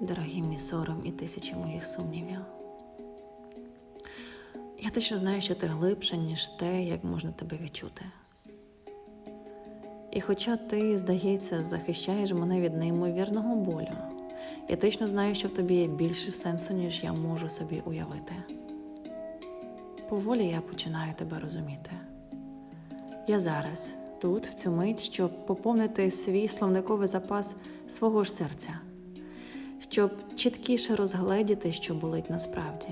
Дорогий мій сором і тисячі моїх сумнівів. Я точно знаю, що ти глибше, ніж те, як можна тебе відчути. І хоча ти, здається, захищаєш мене від неймовірного болю, я точно знаю, що в тобі є більше сенсу, ніж я можу собі уявити. Поволі я починаю тебе розуміти. Я зараз, тут, в цю мить, щоб поповнити свій словниковий запас свого ж серця, щоб чіткіше розгледіти, що болить насправді.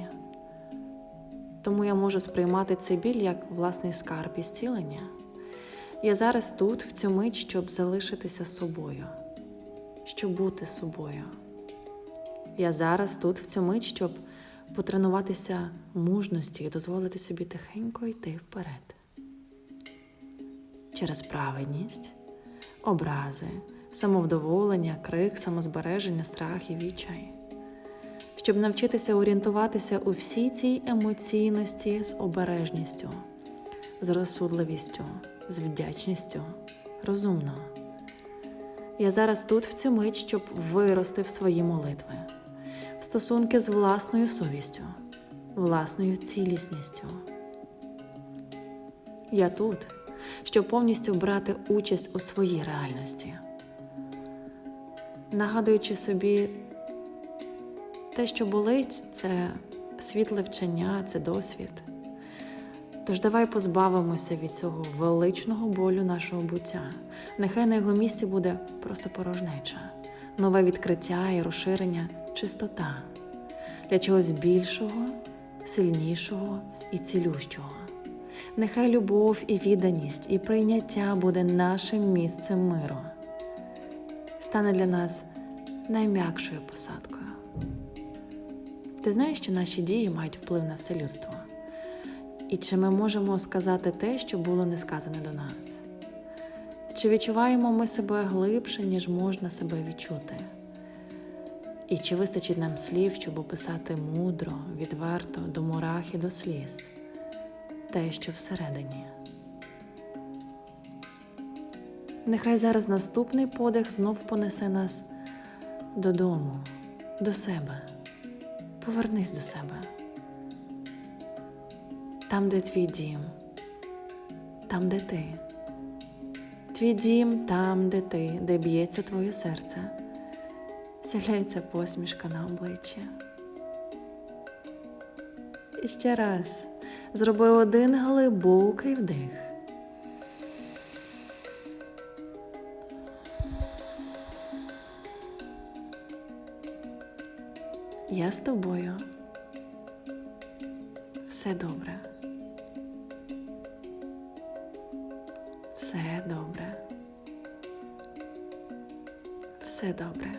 Тому я можу сприймати цей біль як власний скарб і зцілення. Я зараз тут, в цю мить, щоб залишитися собою, щоб бути собою. Я зараз тут, в цю мить, щоб потренуватися мужності і дозволити собі тихенько йти вперед. Через праведність, образи, самовдоволення, крик, самозбереження, страх і відчай. Щоб навчитися орієнтуватися у всій цій емоційності з обережністю, з розсудливістю, з вдячністю, розумно. Я зараз тут в цю мить, щоб вирости в свої молитви, в стосунки з власною совістю, власною цілісністю. Я тут, щоб повністю брати участь у своїй реальності, нагадуючи собі те, що болить, це світле вчення, це досвід. Тож давай позбавимося від цього величного болю нашого буття. Нехай на його місці буде просто порожнеча, нове відкриття і розширення, чистота для чогось більшого, сильнішого і цілющого. Нехай любов і відданість, і прийняття буде нашим місцем миру, стане для нас найм'якшою посадкою. Ти знаєш, що наші дії мають вплив на все людство? І чи ми можемо сказати те, що було не сказане до нас? Чи відчуваємо ми себе глибше, ніж можна себе відчути? І чи вистачить нам слів, щоб описати мудро, відверто, до мурах і до сліз те, що всередині? Нехай зараз наступний подих знов понесе нас додому, до себе. Повернись до себе. Там, де твій дім, там, де ти. Твій дім там, де ти, де б'ється твоє серце, з'являється посмішка на обличчі. І ще раз зроби один глибокий вдих. Я з тобою. Все добре. Все добре. Все добре.